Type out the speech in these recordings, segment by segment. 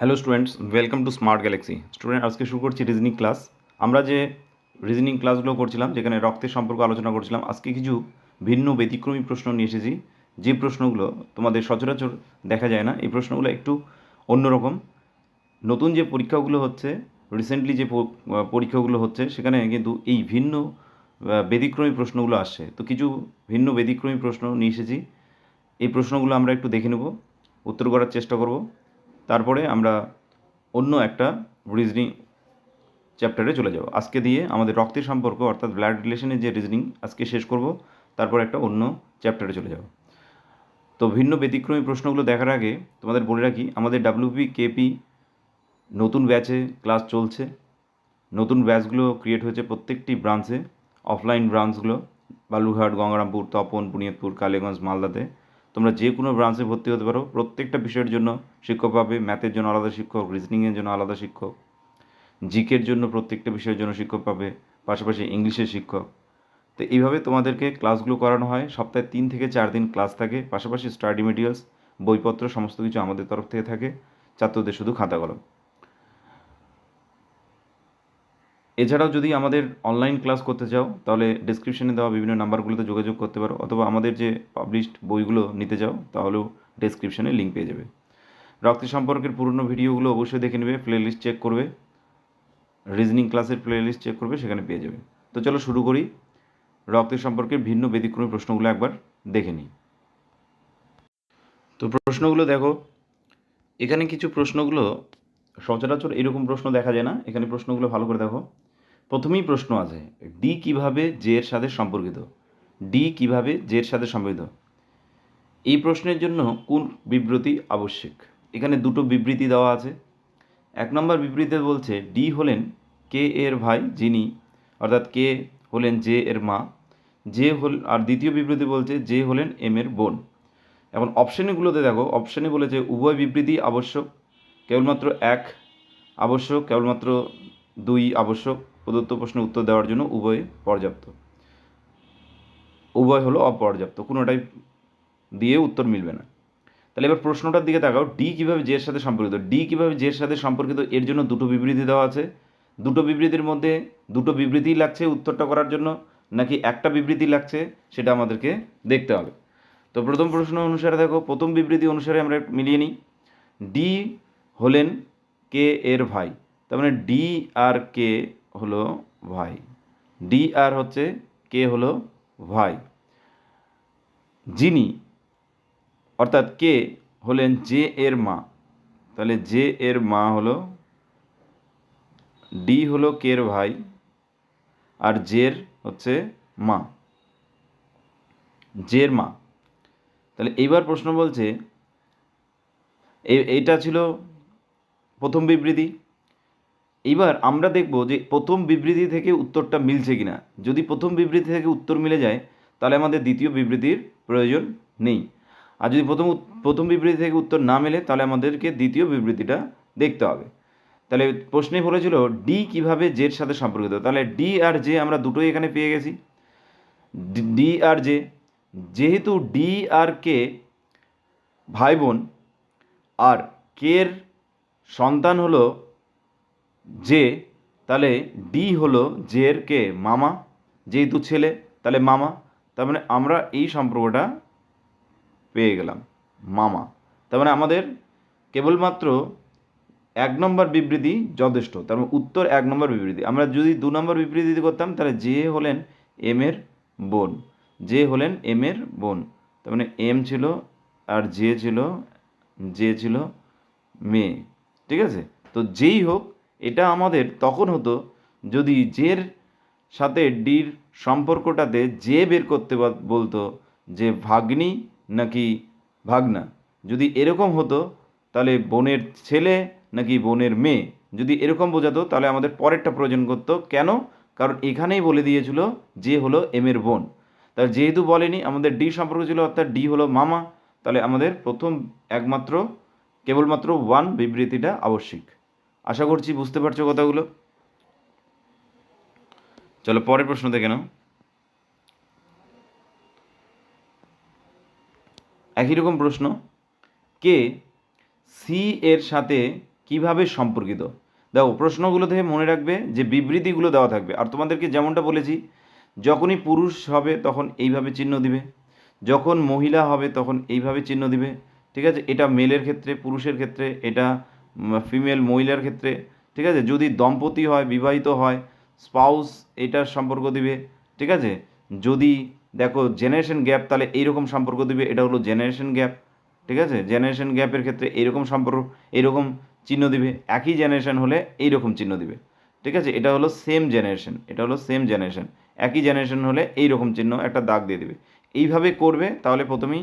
Hello students welcome to smart galaxy student, আজকে শুরু করছি রিজনিং ক্লাস আমরা যে রিজনিং ক্লাসগুলো করছিলাম, যেখানে রক্তের সম্পর্ক আলোচনা করছিলাম, আজকে কিছু ভিন্ন ব্যতিক্রমী প্রশ্ন নিয়ে এসেছি। যে প্রশ্নগুলো তোমাদের সচরাচর দেখা যায় না, এই প্রশ্নগুলো একটু অন্যরকম। নতুন যে পরীক্ষাগুলো হচ্ছে রিসেন্টলি যে পরীক্ষাগুলো হচ্ছে, সেখানে কিন্তু এই ভিন্ন ব্যতিক্রমী প্রশ্নগুলো আসছে। তো কিছু ভিন্ন ব্যতিক্রমী প্রশ্ন নিয়ে এসেছি। এই প্রশ্নগুলো আমরা একটু দেখে নেব, উত্তর করার চেষ্টা করব। তারপরে আমরা অন্য একটা রিজনিং চ্যাপ্টারে চলে যাব। আজকে দিয়ে আমাদের রক্তের সম্পর্ক অর্থাৎ ব্লাড রিলেশনের যে রিজনিং আজকে শেষ করব, তারপর একটা অন্য চ্যাপ্টারে চলে যাব। তো ভিন্ন ব্যতিক্রমী প্রশ্নগুলো দেখার আগে তোমাদের বলে রাখি, আমাদের ডাব্লিউপি কেপি নতুন ব্যাচে ক্লাস চলছে। নতুন ব্যাচগুলো ক্রিয়েট হয়েছে প্রত্যেকটি ব্রাঞ্চে অফলাইন ব্রাঞ্চগুলো বালুরঘাট, গঙ্গারামপুর, তপন বুনিয়াদপুর কালীগঞ্জ, মালদাতে। তোমরা যে কোনো ব্রাঞ্চে ভর্তি হতে পারো। প্রত্যেকটা বিষয়ের জন্য শিক্ষক পাবে ম্যাথের জন্য আলাদা শিক্ষক রিজনিংয়ের জন্য আলাদা শিক্ষক জিকের জন্য প্রত্যেকটা বিষয়ের জন্য শিক্ষক পাবে, পাশাপাশি ইংলিশের শিক্ষক। তো এইভাবে তোমাদেরকে ক্লাসগুলো করানো হয়। সপ্তাহে তিন থেকে চার দিন ক্লাস থাকে, পাশাপাশি স্টাডি মেটেরিয়ালস বইপত্র, সমস্ত কিছু আমাদের তরফ থেকে থাকে। ছাত্রদের শুধু খাতা কলম। এছাড়াও যদি আমাদের অনলাইন ক্লাস করতে চাও, তাহলে ডিসক্রিপশনে দেওয়া বিভিন্ন নাম্বারগুলোতে যোগাযোগ করতে পারো, অথবা আমাদের যে পাবলিশড বইগুলো নিতে চাও, তাহলেও ডিসক্রিপশনে লিঙ্ক পেয়ে যাবে। রক্ত সম্পর্কের পুরনো ভিডিওগুলো অবশ্যই দেখে নেবে প্লেলিস্ট চেক করবে রিজনিং ক্লাসের প্লেলিস্ট চেক করবে, সেখানে পেয়ে যাবে। তো চলো শুরু করি রক্তের সম্পর্কে ভিন্ন ব্যতিক্রমী প্রশ্নগুলো একবার দেখে নিই। তো প্রশ্নগুলো দেখো, এখানে কিছু প্রশ্নগুলো সচরাচর এরকম প্রশ্ন দেখা যায় না, এখানে প্রশ্নগুলো ভালো করে দেখো। প্রথমেই প্রশ্ন আছে ডি কীভাবে জে এর সাথে সম্পর্কিত? ডি কীভাবে জে এর সাথে সম্পর্কিত? এই প্রশ্নের জন্য কোন বিবৃতি আবশ্যক? এখানে দুটো বিবৃতি দেওয়া আছে। এক নম্বর বিবৃতিতে বলছে ডি হলেন কে এর ভাই, যিনি, অর্থাৎ কে হলেন জে এর মা। জে হল, আর দ্বিতীয় বিবৃতি বলছে জে হলেন এম এর বোন। এখন অপশানগুলোতে দেখো অপশানে বলেছে, উভয় বিবৃতি আবশ্যক, কেবলমাত্র এক আবশ্যক, কেবলমাত্র দুই আবশ্যক। প্রদত্ত প্রশ্নের উত্তর দেওয়ার জন্য উভয় পর্যাপ্ত। উভয় হলো অপর্যাপ্ত, কোনোটাই দিয়ে উত্তর মিলবে না। তাহলে এবার প্রশ্নটার দিকে তাকাও ডি কীভাবে জের সাথে সম্পর্কিত? ডি কীভাবে জের সাথে সম্পর্কিত? এর জন্য দুটো বিবৃতি দেওয়া আছে। দুটো বিবৃতির মধ্যে দুটো বিবৃতিই লাগছে উত্তরটা করার জন্য, নাকি একটা বিবৃতি লাগছে সেটা আমাদেরকে দেখতে হবে। তো প্রথম প্রশ্ন অনুসারে দেখো, প্রথম বিবৃতি অনুসারে আমরা মিলিয়ে নিই। ডি হলেন কে এর ভাই, তার মানে ডি আর কে হলো ভাই। ডি আর হচ্ছে কে হলো ভাই। যিনি, অর্থাৎ কে হলেন জে এর মা। তাহলে জে এর মা হলো ডি হলো কের ভাই আর জের হচ্ছে মা। জের মা। তাহলে এইবার প্রশ্ন বলছে এই- এইটা ছিল প্রথম বিবৃতি। এইবার আমরা দেখব যে প্রথম বিবৃতি থেকে উত্তরটা মিলছে কিনা। যদি প্রথম বিবৃতি থেকে উত্তর মিলে যায়, তাহলে আমাদের দ্বিতীয় বিবৃতির প্রয়োজন নেই। আর যদি প্রথম প্রথম বিবৃতি থেকে উত্তর না মেলে, তাহলে আমাদেরকে দ্বিতীয় বিবৃতিটা দেখতে হবে। তাহলে প্রশ্নে বলেছিল ডি কীভাবে জের সাথে সম্পর্কিত? তাহলে ডি আর জে আমরা দুটোই এখানে পেয়ে গেছি। ডি আর জে যেহেতু ডি আর কে ভাই বোন, আর কের সন্তান হলো জে তাহলে ডি হলো জের কে? মামা। যেহেতু ছেলে, তাহলে মামা। তার মানে আমরা এই সম্পর্কটা পেয়ে গেলাম। মামা। তার মানে আমাদের কেবলমাত্র এক নম্বর বিবৃতি যথেষ্ট। তার মানে উত্তর এক নম্বর বিবৃতি। আমরা যদি দু নম্বর বিবৃতি করতাম, তাহলে জে হলেন এম এর বোন। জে হলেন এম এর বোন। তার মানে এম ছিল আর জে ছিল জে ছিল মেয়ে। ঠিক আছে? তো যেই হোক এটা আমাদের তখন হতো যদি জের সাথে ডির সম্পর্কটাতে যে বের করতে বলতো যে ভাগ্নি নাকি ভাগনা। যদি এরকম হতো, তাহলে বোনের ছেলে নাকি বোনের মেয়ে। যদি এরকম বোঝাতো, তাহলে আমাদের পরেরটা প্রয়োজন করতো। কেন? কারণ এখানেই বলে দিয়েছিল যে হলো এম এর বোন। তাহলে যেহেতু বলেনি, আমাদের ডি সম্পর্ক ছিল, অর্থাৎ ডি হলো মামা, তাহলে আমাদের প্রথম একমাত্র, কেবলমাত্র ওয়ান বিবৃতিটা আবশ্যিক। আশা করছি বুঝতে পারছ কথাগুলো। চলো পরের প্রশ্ন দেখে নাও। একই রকম প্রশ্ন। কে সি এর সাথে কীভাবে সম্পর্কিত? দেখো, প্রশ্নগুলো থেকে মনে রাখবে যে বিবৃতিগুলো দেওয়া থাকবে। আর তোমাদেরকে যেমনটা বলেছি, যখনই পুরুষ হবে তখন এইভাবে চিহ্ন দিবে। যখন মহিলা হবে তখন এইভাবে চিহ্ন দিবে। ঠিক আছে? এটা মেলের ক্ষেত্রে, পুরুষের ক্ষেত্রে, এটা ফিমেল মহিলার ক্ষেত্রে, ঠিক আছে? যদি দম্পতি হয়, বিবাহিত হয় স্পাউস এটার সম্পর্ক দিবে, ঠিক আছে? যদি দেখো জেনারেশন গ্যাপ তাহলে এইরকম সম্পর্ক দিবে, এটা হলো জেনারেশন গ্যাপ ঠিক আছে? জেনারেশন গ্যাপের ক্ষেত্রে এইরকম সম্পর্ক, এইরকম চিহ্ন দিবে, একই জেনারেশন হলে এইরকম চিহ্ন দিবে, ঠিক আছে? এটা হলো সেম জেনারেশন এটা হলো সেম জেনারেশন একই জেনারেশন হলে এইরকম চিহ্ন একটা দাগ দিয়ে দিবে। এইভাবে করবে, তাহলে প্রথমেই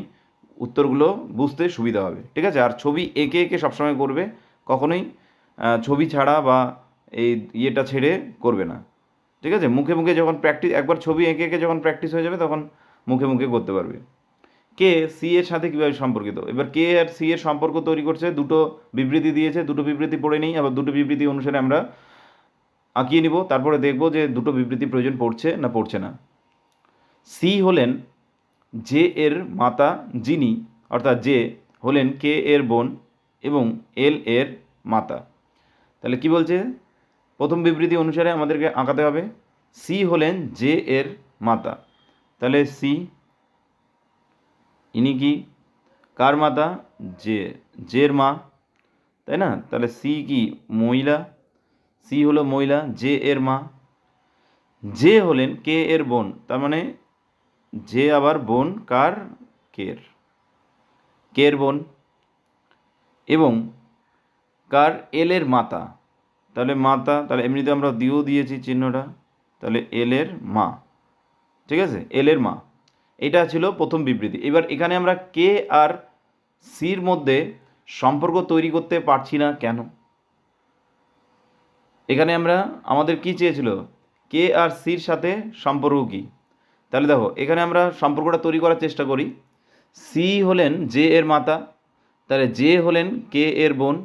উত্তরগুলো বুঝতে সুবিধা হবে, ঠিক আছে? আর ছবি এঁকে এঁকে সবসময় করবে কখনোই ছবি ছাড়া বা এই ইয়েটা ছেড়ে করবে না। ঠিক আছে? মুখে মুখে যখন প্র্যাকটিস একবার ছবি এঁকে এঁকে যখন প্র্যাকটিস হয়ে যাবে, তখন মুখে মুখে করতে পারবে। কে সি এর সাথে কীভাবে সম্পর্কিত? এবার কে আর সি এর সম্পর্ক তৈরি করছে, দুটো বিবৃতি দিয়েছে, দুটো বিবৃতি পড়ে নিই, আবার দুটো বিবৃতি অনুসারে আমরা আঁকিয়ে নিব, তারপরে দেখব যে দুটো বিবৃতি প্রয়োজন পড়ছে না পড়ছে না। সি হলেন জে এর মাতা যিনি, অর্থাৎ জে হলেন কে এর বোন এবং এল এর মাতা। তাহলে কি বলছে? প্রথম বিবৃতি অনুসারে আমাদেরকে আঁকাতে হবে। সি হলেন জে এর মাতা। তাহলে সি, ইনি কি? কার মাতা? জে, জের মা। তাই না? তাহলে সি কি? মহিলা। সি হলো মহিলা, জে এর মা। জে হলেন কে এর বোন? তার মানে যে আবার বোন কার? কের। কের বোন? এবং কার এল এর মাতা। তাহলে মাতা, তাহলে এমনিতে আমরা দিয়েও দিয়েছি চিহ্নটা। তাহলে এল এর মা। ঠিক আছে? এল এর মা। এটা ছিল প্রথম বিবৃতি। এবার এখানে আমরা কে আর সির মধ্যে সম্পর্ক তৈরি করতে পারছি না কেন? এখানে আমরা, আমাদের কি চেয়েছিল? কে আর সির সাথে সম্পর্ক কি? তাহলে দেখো, এখানে আমরা সম্পর্কটা তৈরি করার চেষ্টা করি। সি হলেন জে এর মাতা তাহলে জে হলেন কে এর বোন,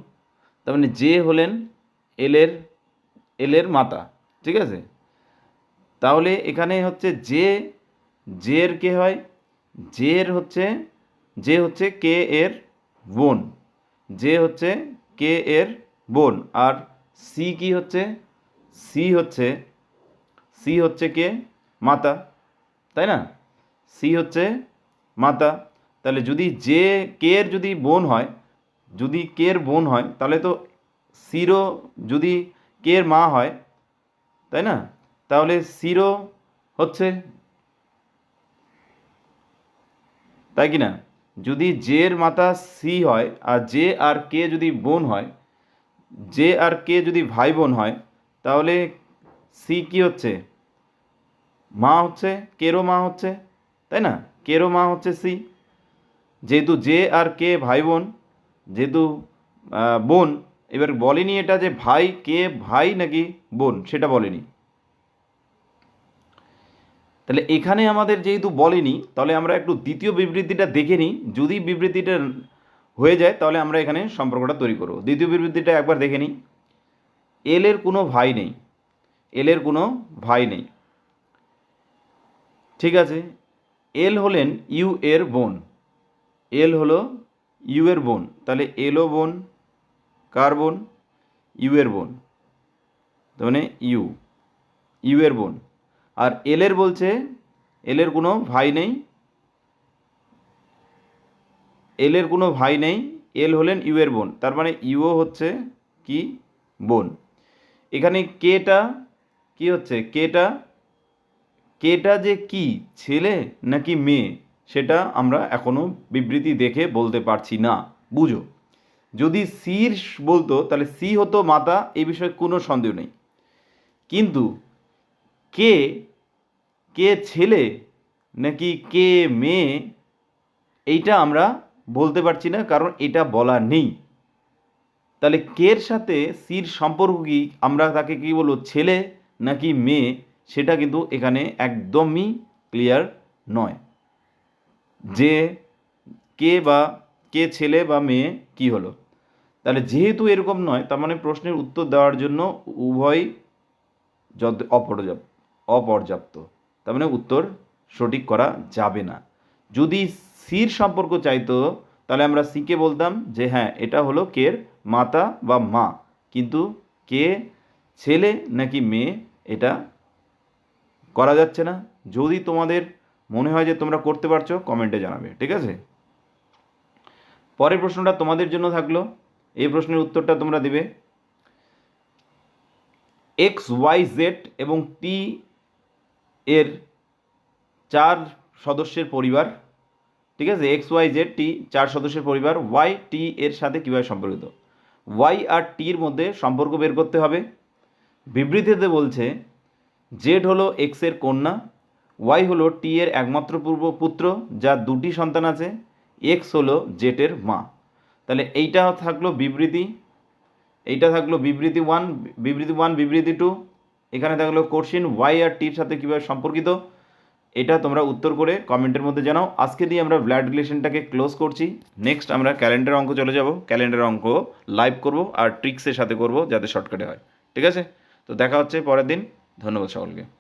তার মানে জে হলেন এলের এলের মাতা, ঠিক আছে? তাহলে এখানে হচ্ছে জে জের কে হয়? জের হচ্ছে, যে হচ্ছে কে এর বোন, যে হচ্ছে কে এর বোন, আর সি কি হচ্ছে? সি হচ্ছে সি হচ্ছে কে? মাতা, তাই না? সি হচ্ছে মাতা তাহলে যদি যে কে এর যদি বোন হয়, যদি কে এর বোন হয়, তাহলে তো সিরো যদি কে এর মা হয়, তাই না? তাহলে সিরো হচ্ছে তাই কি না? যদি জের মাতা সি হয় আর জে আর কে যদি বোন হয় জে আর কে যদি ভাই বোন হয়, তাহলে সি কি হচ্ছে? মা হচ্ছে, কেরো মা হচ্ছে, তাই না? কেরো মা হচ্ছে সি। যেহেতু জে আর কে ভাই বোন, যেহেতু বোন, এবার বলেনি এটা যে ভাই কে ভাই নাকি বোন, সেটা বলেনি। তাহলে এখানে আমাদের যেহেতু বলেনি, তাহলে আমরা একটু দ্বিতীয় বিবৃতিটা দেখে নিই। যদি বিবৃতিটা হয়ে যায়, তাহলে আমরা এখানে সম্পর্কটা তৈরি করব। দ্বিতীয় বিবৃতিটা একবার দেখে নিই। এল এর কোনো ভাই নেই। এল এর কোনো ভাই নেই। ঠিক আছে? এল হলেন ইউ এর বোন। এল হলো ইউ এর বোন। তাহলে এলও বোন, কার বোন? ইউ এর বোন। তার মানে ইউ ইউ এর বোন। আর এল এর বলছে এল এর কোনো ভাই নেই। এল এর কোনো ভাই নেই। এল হলেন ইউ এর বোন। তার মানে ইউও হচ্ছে কি? বোন। এখানে কেটা কি হচ্ছে? কেটা কেটা যে কি? ছেলে নাকি মেয়ে? সেটা আমরা এখনও বিবৃতি দেখে বলতে পারছি না। বুঝো? যদি সির বলতো, তাহলে সি হতো মাতা, এই বিষয়ে কোনো সন্দেহ নেই। কিন্তু কে কে ছেলে, নাকি কে মেয়ে, এইটা আমরা বলতে পারছি না, কারণ এটা বলা নেই। তাহলে কের সাথে সির সম্পর্ক কি? আমরা তাকে কি বলব, ছেলে নাকি মেয়ে? সেটা কিন্তু এখানে একদমই ক্লিয়ার নয়। যে কে বা কে ছেলে বা মেয়ে কি হলো? তাহলে যেহেতু এরকম নয়, তার মানে প্রশ্নের উত্তর দেওয়ার জন্য উভয় অপর্যাপ্ত অপর্যাপ্ত। তার মানে উত্তর সঠিক করা যাবে না। যদি সির সম্পর্ক চাইতো, তাহলে আমরা সিকে বলতাম যে হ্যাঁ এটা হলো কের মাতা বা মা। কিন্তু কে ছেলে নাকি মেয়ে, এটা করা যাচ্ছে না। যদি তোমাদের মনে হয় যে তোমরা করতে পারছ কমেন্টে জানাবে, ঠিক আছে? পরের প্রশ্নটা তোমাদের জন্য থাকল, এই প্রশ্নের উত্তরটা তোমরা দেবে। এক্স ওয়াই জেড এবং টি এর চার সদস্যের পরিবার, ঠিক আছে? এক্স ওয়াই জেড টি চার সদস্যের পরিবার ওয়াই টি এর সাথে কীভাবে সম্পর্কিত? ওয়াই আর টির মধ্যে সম্পর্ক বের করতে হবে। বিবৃতিতে বলছে জেড হলো এক্সের কন্যা ওয়াই হলো টি এর একমাত্র পূর্ব পুত্র, যার দুটি সন্তান আছে। এক্স হলো জেটের মা। তাহলে এইটা থাকল বিবৃতি। এইটা থাকল বিবৃতি ওয়ান বিবৃতি ওয়ান বিবৃতি টু এখানে থাকল কোশ্চিন ওয়াই আর টির সাথে কীভাবে সম্পর্কিত? এটা তোমরা উত্তর করে কমেন্টের মধ্যে জানাও। আজকে দিয়ে আমরা ব্লাড রিলেশনটাকে ক্লোজ করছি। নেক্সট আমরা ক্যালেন্ডার অঙ্ক চলে যাব। ক্যালেন্ডার অঙ্ক লাইভ করব আর ট্রিক্সের সাথে করব যাতে শর্টকাটে হয়। ঠিক আছে? তো দেখা হচ্ছে পরের দিন। ধন্যবাদ সকলকে।